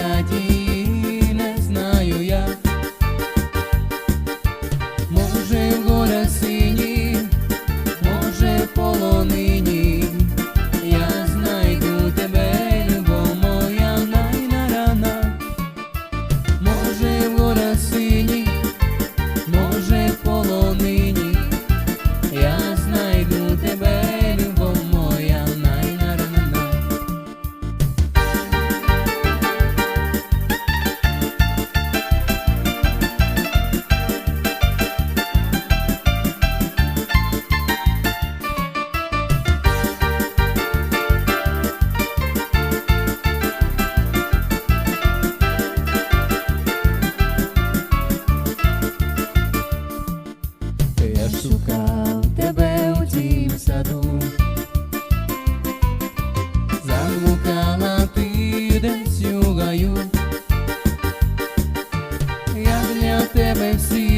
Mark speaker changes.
Speaker 1: погоди. шукав тебе у тім саду, замукала ти десь у гаю, я для тебе всі.